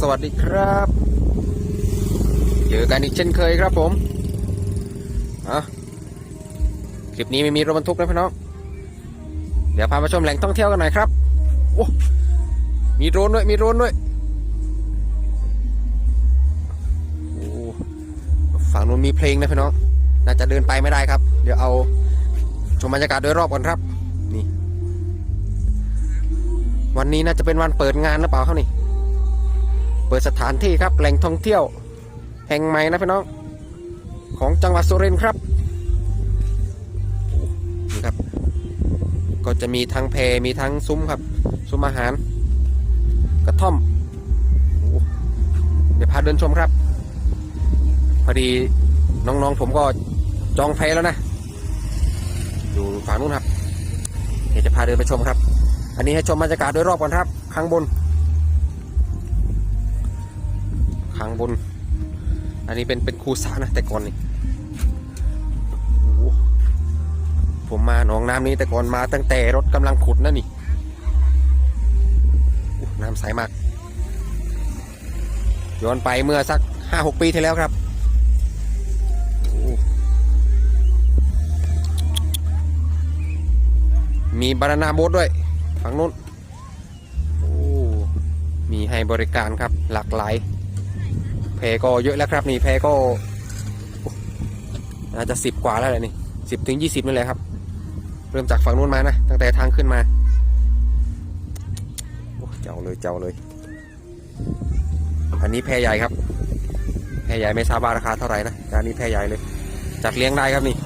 สวัสดีครับ เจอกันอีกเช่นเคยครับผมอะคลิปนี้ไม่มีรถบรรทุกนะพี่น้อง เดี๋ยวพามาชมแหล่งท่องเที่ยวกันหน่อยครับ โอ้ มีโดรนด้วย มีโดรนด้วย โอ้ ฝั่งนู้นมีเพลงนะพี่น้อง น่าจะเดินไปไม่ได้ครับ เดี๋ยวเอาชมบรรยากาศโดยรอบก่อนครับ นี่ วันนี้น่าจะเป็นวันเปิดงานหรือเปล่าครับนี่ เปิดสถานที่ครับแหล่งท่องเที่ยว แห่งใหม่นะพี่น้อง ของจังหวัดสุรินทร์ครับนี่ครับ ก็จะมีทั้งแพมีทั้งซุ้มครับซุ้มอาหาร กระท่อมเดี๋ยวพาเดินชมครับพอดีน้องๆผมก็จองแพแล้วนะ อยู่ฝั่งนู้นครับ เดี๋ยวจะพาเดินไปชมครับ อันนี้ให้ชมบรรยากาศโดยรอบก่อนครับ ข้างบน ข้างบน อันนี้เป็นเป็นคูสระนะแต่ก่อนนี่ผมมาหนองน้ำนี้แต่ก่อนมาตั้งแต่รถกำลังขุดนะนี่น้ำใสมากย้อนไปเมื่อสักห้าหกปีที่แล้วครับมีบานานาโบ๊ทด้วยฝั่งนู้นมีให้บริการครับหลากหลาย แพก็เยอะแล้วครับ นี่แพก็อาจจะสิบกว่าแล้วแหละนี่สิบถึงยี่สิบนี่แหละครับ เริ่มจากฝั่งนู้นมานะ ตั้งแต่ทางขึ้นมาเจ้าเลยเจ้าเลย อันนี้แพใหญ่ครับ แพใหญ่ไม่ทราบว่าราคาเท่าไหร่นะอันนี้แพใหญ่เลย จัดเลี้ยงได้ครับนี่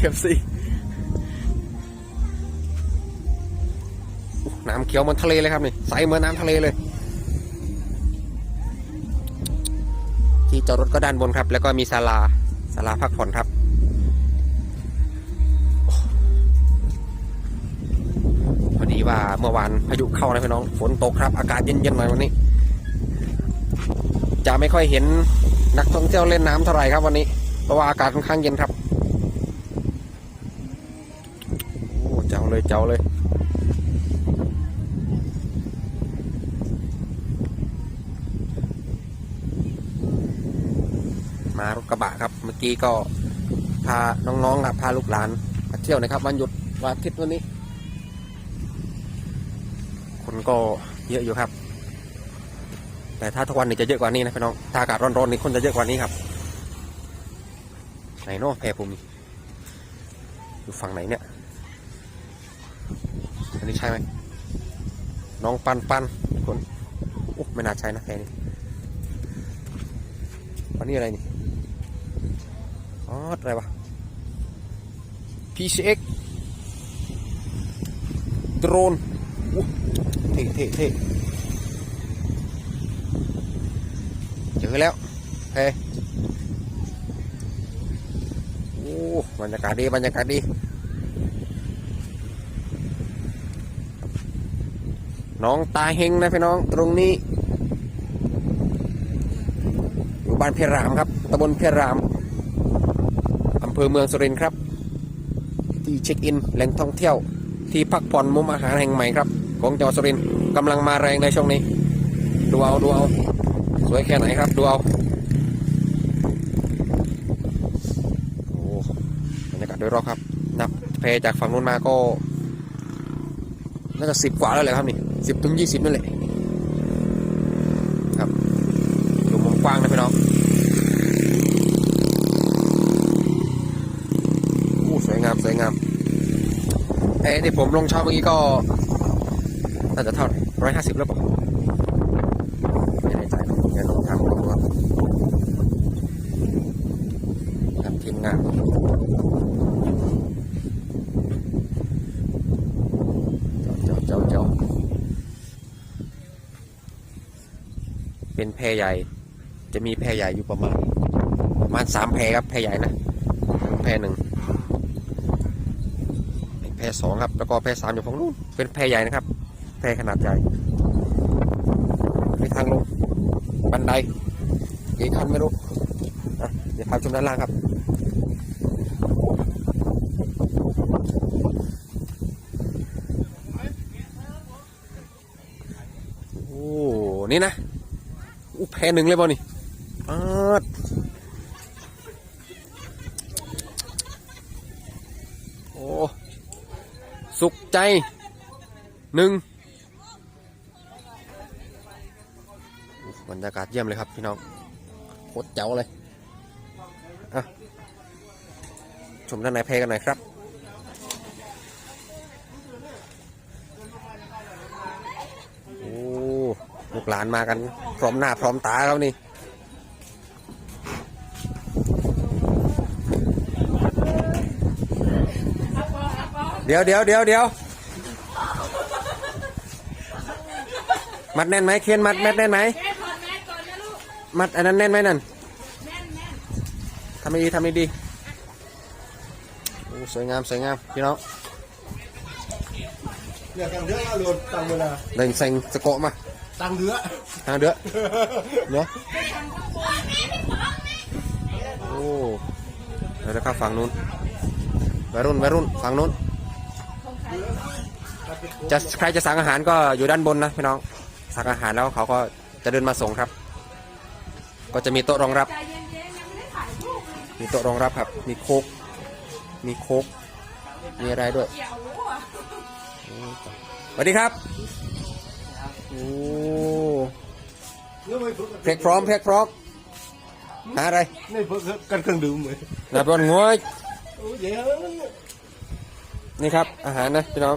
เอฟซีน้ำเขียวเหมือนทะเลเลยครับนี่ใสเหมือนน้ำทะเลเลย ที่จอดรถก็ด้านบนครับ แล้วก็มีศาลาศาลาพักผ่อนครับพอดีว่าเมื่อวานพายุเข้านะพี่น้อง ฝนตกครับ อากาศเย็นๆหน่อยวันนี้ จะไม่ค่อยเห็นนักท่องเที่ยวเล่นน้ำเท่าไหร่ครับวันนี้เพราะว่าอากาศค่อนข้างเย็นครับ เลยเจ้าเลยมารถกระบะครับ เมื่อกี้ก็พาน้องๆครับพาลูกหลานมาเที่ยวนะครับวันหยุดวันอาทิตย์วันนี้ คนก็เยอะอยู่ครับ แต่ถ้าทุกวันนี้จะเยอะกว่านี้นะพี่น้องถ้าอากาศร้อนๆนี่คนจะเยอะกว่านี้ครับไหนเนาะแพรผมอยู่ฝั่งไหนเนี่ย นี้ใช่ไหมน้องปันปันคนโอ้ไม่น่าใช่นะแพรนี่อันนี้อะไรนี่อ๋ออะไรวะ PCX โดรนอู้เท่เท่เท่เจอแล้วเฮ้โอ้บรรยากาศดีบรรยากาศดี น้องตาเฮงนะพี่น้องตรงนี้อยู่บ้านเพรามครับตำบลเพรามอำเภอเมืองสุรินทร์ครับ ที่เช็คอินแหล่งท่องเที่ยว ที่พักผ่อนมุมอาหารแห่งใหม่ครับ ของจังหวัดสุรินทร์กำลังมาแรงในช่วงนี้ ดูเอาดูเอาสวยแค่ไหนครับดูเอาโอ้บรรยากาศโดยรอบครับ นับแพจากฝั่งนู้นมาก็ น่าจะสิบกว่าแล้วเลยครับนี่สิบถึงยี่สิบนั่นแหละครับดูมุมกว้างนะพี่น้องโอ้สวยงามสวยงามแพที่ผมลงเช่าเมื่อกี้ก็น่าจะเท่าไหร่ร้อยห้าสิบแล้วเปล่าไม่แน่ใจเดี๋ยวลงถามดูครับครับทีมงานเจ้าเจ้าเจ้า เป็นแพใหญ่ จะมีแพใหญ่อยู่ประมาณประมาณสามแพครับแพใหญ่นะแพหนึ่งแพสองครับ แล้วก็แพสามอยู่ฝั่งนู้นเป็นแพใหญ่นะครับ แพขนาดใหญ่มีทางลงบันไดกี่คันไม่รู้เดี๋ยวพาชมด้านล่างครับโอ้นี่นะ แพหนึ่งเลยบ่นี่ปาดโอ้สุขใจหนึ่งอู้บรรยากาศเยี่ยมเลยครับพี่น้องโคตรเจ๋วเลยอะชมด้านในเพกันหน่อยครับ โอ้ ลูกหลานมากัน พร้อมหน้าพร้อมตาแล้วนี่เดี๋ยวเดี๋ยวเดี๋ยวเดี๋ยวมัดแน่นไหมเคียนมัดแม่นแน่นไหมมัดอันนั้นแน่นไหมนั่นทำไม่ดีทำไม่ดีโอ้สวยงามสวยงามพี่น้องเนี่ยตังเดือดรวมตั ตังเดือทางเดือเนาะโอ้เดี๋ยวนะครับฝั่งนู้นวัยรุ่นวัยรุ่นฝั่งนู้นจะใครจะสั่งอาหารก็อยู่ด้านบนนะพี่น้องสั่งอาหารแล้วเขาก็จะเดินมาส่งครับ ก็จะมีโต๊ะรองรับ มีโต๊ะรองรับครับ มีโคกมีโคกมีอะไรด้วยสวัสดีครับ โอ้นี่ไม่ฝึกเพลกพร้อมเพลกพร้อมหาอะไรนี่ฝึกกันเครื่องดื่มเลยนับรอนงวยโอ้ยเดี๋ยวนี่ครับ อาหารนะพี่น้อง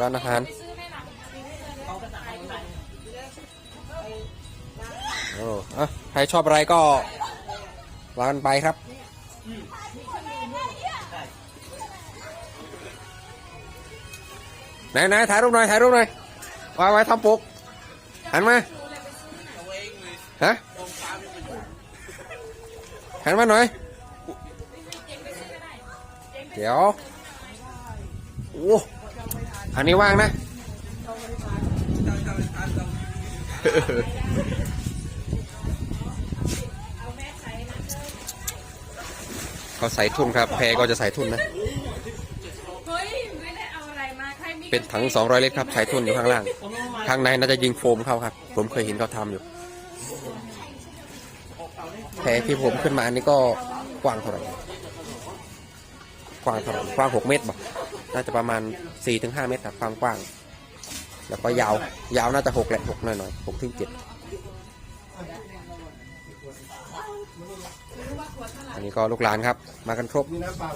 ร้านอาหารโอ้อะใครชอบอะไรก็วางกันไปครับไหนไหนถ่ายรูปหน่อยถ่ายรูปหน่อย วางไว้ทำปุกหันมาฮะหันมาหน่อย เดี๋ยวโอ้อันนี้ว่างนะ เขาใส่ทุนครับ แพรก็จะใส่ทุนนะเฮ้ยไม่ได้เอาอะไรมาใครมีเป็นถัง 200 ลิตรครับ ใส่ทุนอยู่ข้างล่าง ข้างในน่าจะยิงโฟมเข้าครับ ผมเคยเห็นเขาทำอยู่แพรที่ผมขึ้นมาอันนี้ก็กว้างเท่าไหร่กว้างเท่าไหร่กว้าง6เมตรบ่น่าจะประมาณ4-5เมตรครับความกว้าง แล้วก็ยาว ยาวน่าจะ6แหละ6หน่อยหน่อย6ถึง7อันนี้ก็ลูกหลานครับ มากันครบเปล่า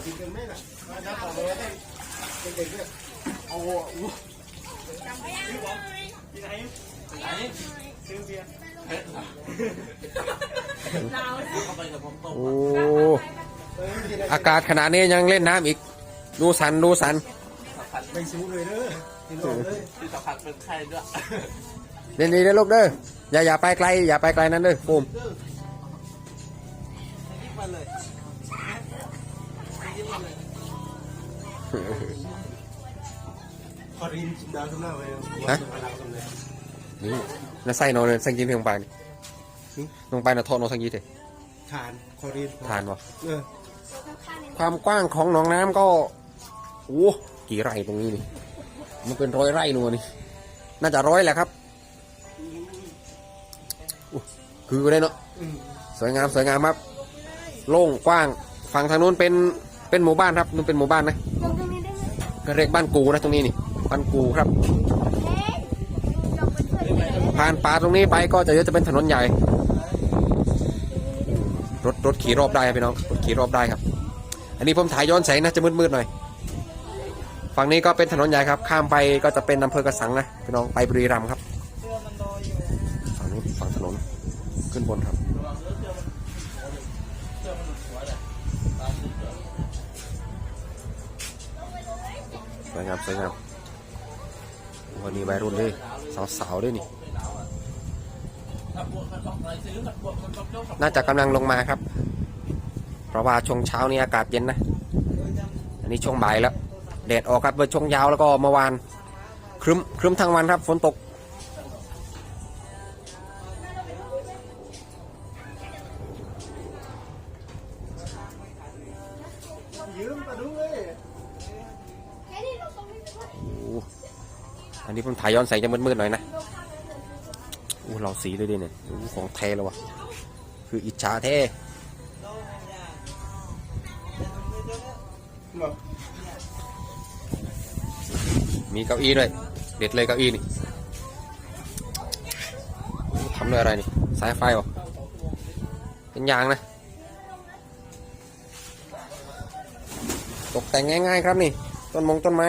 กินไหมล่ะน้ำเปล่าเลยให้เด็กๆเนี่ยเอาหัวอู้โอ้อากาศขนาดนี้ยังเล่นน้ำอีก ดูสันดูสันไม่สู้เลยเด้อกินออกเลยที่สัมผัสเป็นไข้ด้วยเล่นดีได้อลูกเด้ออย่าอย่าไปไกล อย่าไปไกลนั้นเด้อปูมมเลยขอรินสุดดาวสุดหน้าไปนี่น่าเลยสังกินเพีย งไปนี่ลงไปนะทอดนอนสังกีเถอะทานขอรินทานวะเออความกว้างของหนองน้ำก็โอ้กี่ไร่ตรงนี้นี่ มันเป็นร้อยไร่นัวนี่ น่าจะร้อยแหละครับอู้คือได้เนาะ อืมสวยงามสวยงามครับ โล่งกว้างฝั่งทางนู้นเป็นเป็นหมู่บ้านครับนู้นเป็นหมู่บ้านนะลงตรงนี้ไหมก็เรียกบ้านกูนะตรงนี้นี่ บ้านกูครับเฮ้ยลงไปช่วยเลยผ่านป่าตรงนี้ไปก็จะเยอะจะเป็นถนนใหญ่ รถรถขี่รอบได้ครับพี่น้องรถขี่รอบได้ครับ อันนี้ผมถ่ายย้อนแสงนะจะมืดๆหน่อย ฝั่งนี้ก็เป็นถนนใหญ่ครับ ข้ามไปก็จะเป็นอำเภอกระสังนะพี่น้องไปบุรีรัมย์ครับฝั่งนี้ฝั่งถนนขึ้นบนครับสวยงามสวยงามวั นี่วัยรุ่นเลยสาวๆด้วยนี่ น่าจะกำลังลงมาครับ เพราะว่าช่วงเช้านี้อากาศเย็นนะ อันนี้ช่วงบ่ายแล้วแดดออกครับเมื่อช่วงยาวแล้วก็เมื่อวานครึ้มครึ้มทั้งวันครับฝนตก ถ่ายย้อนแสงจะมืดๆหน่อยนะอู้เราสีเลยดิเนี่ยอู้ของแท้แล้ววะคืออิจฉาแท้มีเก้าอี้ด้วย เด็ดเลยเก้าอี้นี่ทำด้วยอะไรนี่ สายไฟเหรอเป็นยางนะ ตกแต่งง่ายๆครับนี่ ต้นมงต้นไม้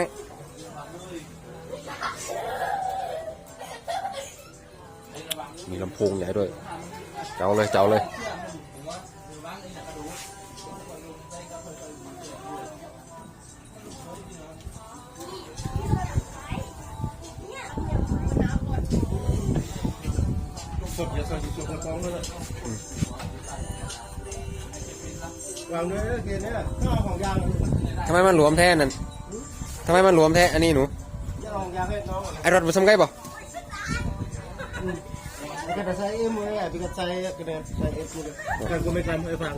โพงใหญ่ด้วย เจ้าเลยเจ้าเลยสดอย่าใส่สุกกระป๋องเลยวางด้วยเกณฑ์เนี่ยของยางทำไมมันหลวมแท้นั่นทำไมมันหลวมแท้อันนี้หนูจะเอาของยางให้น้องไอรถผสมไก่บ่ อ็มเลยอะพี่ก็ใช้ก็ได้ใช้เอฟเลยกันก็ไม่ทำให้ฟัง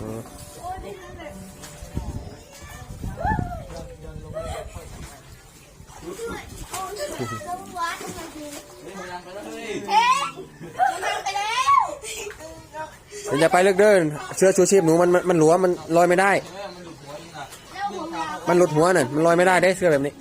อืมเดี๋ยวอย่าไปเลิกเดิน เสื้อชูชีพหนูมันมันมันหลวมมันลอยไม่ได้ มันหลุดหัวน่ะมันลอยไม่ได้ได้เสื้อแบบนี้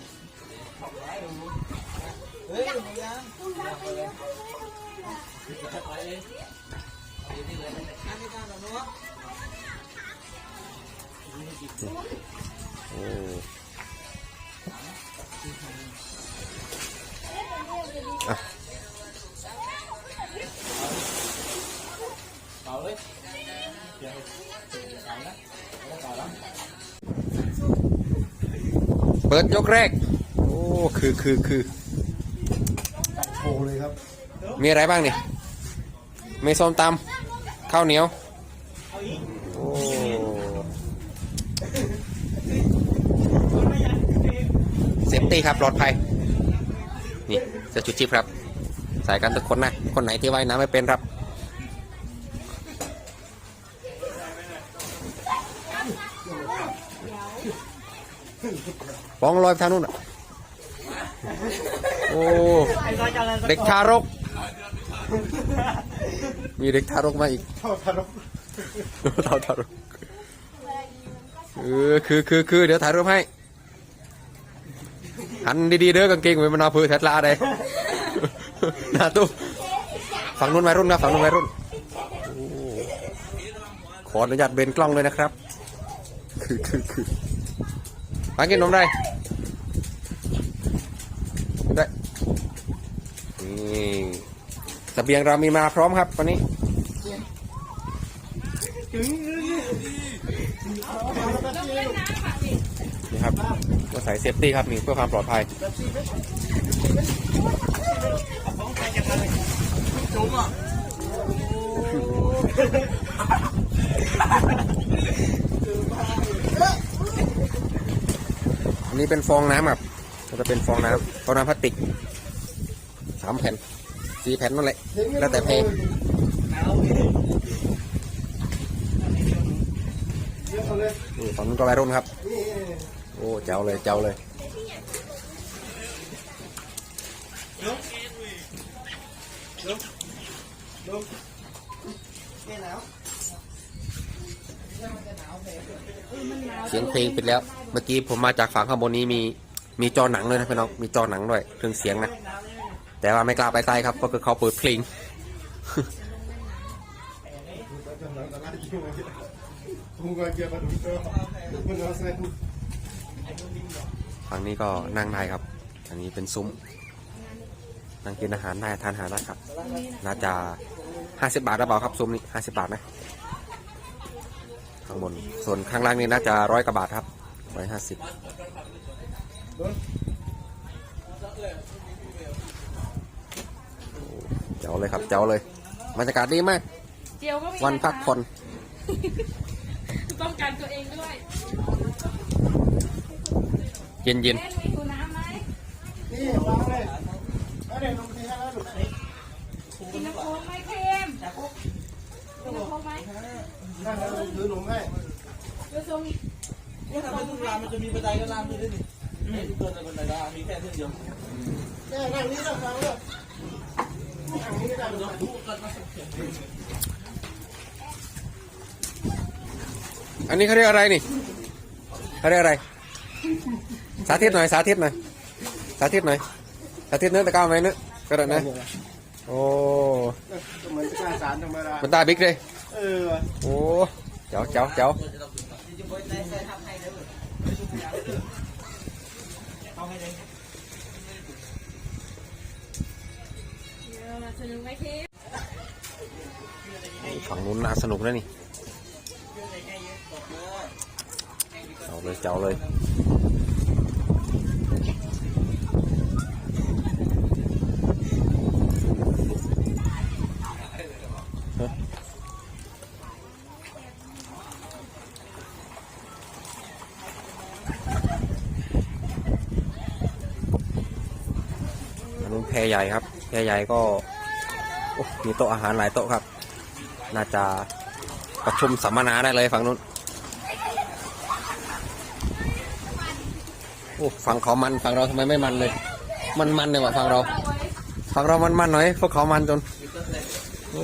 เปิดยกแรก โอ้คือคือคือโชว์เลยครับ มีอะไรบ้างนี่มีส้มตำข้าวเหนียวโอ้เซฟตี้ครับปลอดภัย นี่เสื้อชูชีพครับใส่กันทุกคนนะ คนไหนที่ว่ายน้ำไม่เป็นครับ ปองลอยไปทางนู้นอะ โอ้ เด็กทารก มีเด็กทารกมาอีกเข้าทารกเท่าทารกเออคือคือคือเดี๋ยวถ่ายรูปให้ หันดีๆเด้อกางเกงเหมือนมันเอาเพื่อแทดลาเลยหนาตู้ฝั่งนู้นวัยรุ่นครับฝั่งนู้นวัยรุ่นขออนุญาตเบนกล้องเลยนะครับ คือคือคือ มากินนมได้ได้นี่เบียงเรามีมาพร้อมครับวันนี้นี่ครับก็ใส่เซฟตี้ครับนี่เพื่อความปลอดภัยอัันนี้เป็นฟองน้ำครับก็จะเป็นฟองน้ำฟองน้ำพลาสติกสามแผ่นสี่แผ่นนั่นแหละ แล้วแต่เพลงนี่ฝั่งนู้นก็วัยรุ่นครับ โอ้เจ้าเลยเจ้าเลยดูแเสียงเพลงปิดแล้ว เมื่อกี้ผมมาจากฝั่งข้างบนนี้มีมีจอหนังด้วยนะพี่น้อง มีจอหนังด้วยเครื่องเสียงนะ แต่ว่าไม่กล้าไปใต้ครับเพราะคือเขาเปิดเพลง ฝั่งนี้ก็นั่งได้ครับ อันนี้เป็นซุ้ม นั่งกินอาหารได้ทานอาหารได้ครับ น่าจะห้าสิบบาทหรือเปล่าครับซุ้มนี้ห้าสิบบาทนะ ข้างบน ส่วนข้างล่างนี่น่าจะร้อยกว่าบาทครับร้อยห้าสิบเจ้าเลยครับ เจ้าเลยบรรยากาศดีมาก เจียวก็มีวันพักผ่อนป้องกันตัวเองด้วย เย็นเย็นเล่นมีดูน้ำไหมนี่วางเลยเอาเดี๋ยวลงทีให้แล้วดูกินน้ำโค้งไหมเค็มกินน้ำโค้งไหม นั่งแล้วถือหนุ่มให้ดูทรงเนี่ยทำไมทุกร้านมันจะมีบันไดก็ร้านนี้ด้วยนี่ไอ้ที่ตัวในบันไดดามีแค่เส้นเดียวเนี่นั่งนี่นั่งฟังเลยนั่งนี่ก็ได้ยกทุกกันมาอันนี้เขาเรียกอะไรนี่เขาเรียกอะไร สาธิตหน่อยสาธิตหน่อยสาธิตหน่อยสาธิตเนื้อตะก้าไหมเนื้อก็ได้นะโอ้เหมือนการสารธรรมดามันตาบิ๊กเลย โอ้เจ๋วเจ๋วเจ๋วเออสนุกไหมเค็มฝั่งนู้นน่าสนุกนะนี่เจ๋วเลยเจ๋วเลย อันนู้นแพร ใหญ่ครับแพรใหญ่ก็มีโต๊ะอาหารหลายโต๊ะครับ น่าจะประชุมสัมมนาได้เลยฝั่งนู้นโอ้ฝั่งเขามันฝั่งเราทำไมไม่มันเลย มันมันเลยว่ะฝั่งเราฝั่งเรามันมันหน่อยพวกเขามันจนโอ้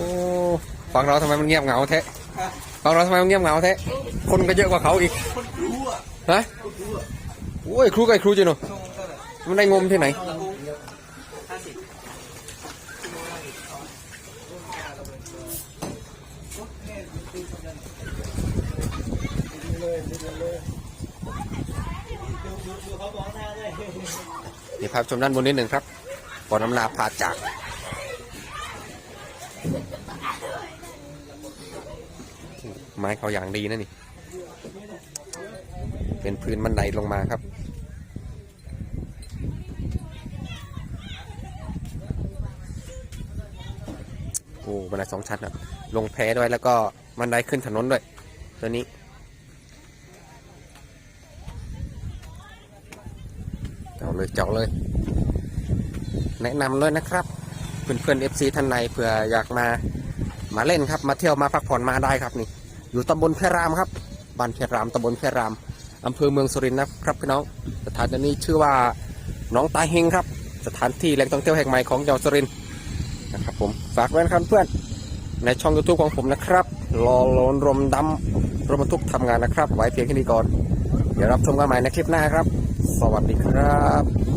ฝั่งเราทำไมมันเงียบเหงาแท้ฝั่งเราทำไมมันเงียบเหงาแท้คนก็เยอะกว่าเขาอีกอะฮะโอ้ยครูไก่ครูจีโนมันได้งมที่ไหน ห้าสิบ เดี๋ยวพา ชมด้านบนนิดหนึ่งครับก่อนน้ำลาพาจากไม้เขาอย่างดีนะนี่ เป็นพื้นบันไดลงมาครับโอ้บันไดสองชั้นครับลงแพด้วยแล้วก็บันไดขึ้นถนนด้วย ตัวนี้เจาะเลยเจาะเลย แนะนำเลยนะครับ เพื่อนเพื่อนเอฟซีท่านใดเผื่ออยากมามาเล่นครับ มาเที่ยวมาพักผ่อนมาได้ครับนี่ อยู่ตำบลเพรามครับบ้านเพรามตำบลเพรามอำเภอเมืองสุรินทร์นะครับพี่น้องสถานที่นี้ชื่อว่าน้องตาเฮงครับ สถานที่แหล่งท่องเที่ยวแห่งใหม่ของจังหวัดสุรินทร์นะครับผมฝากไว้นะครับเพื่อนในช่องยูทูบของผมนะครับรอโลนรมดำรถบรรทุกทำงานนะครับ ไว้เพียงแค่นี้ก่อน เดี๋ยวรับชมกันใหม่ในคลิปหน้าครับ สวัสดีครับ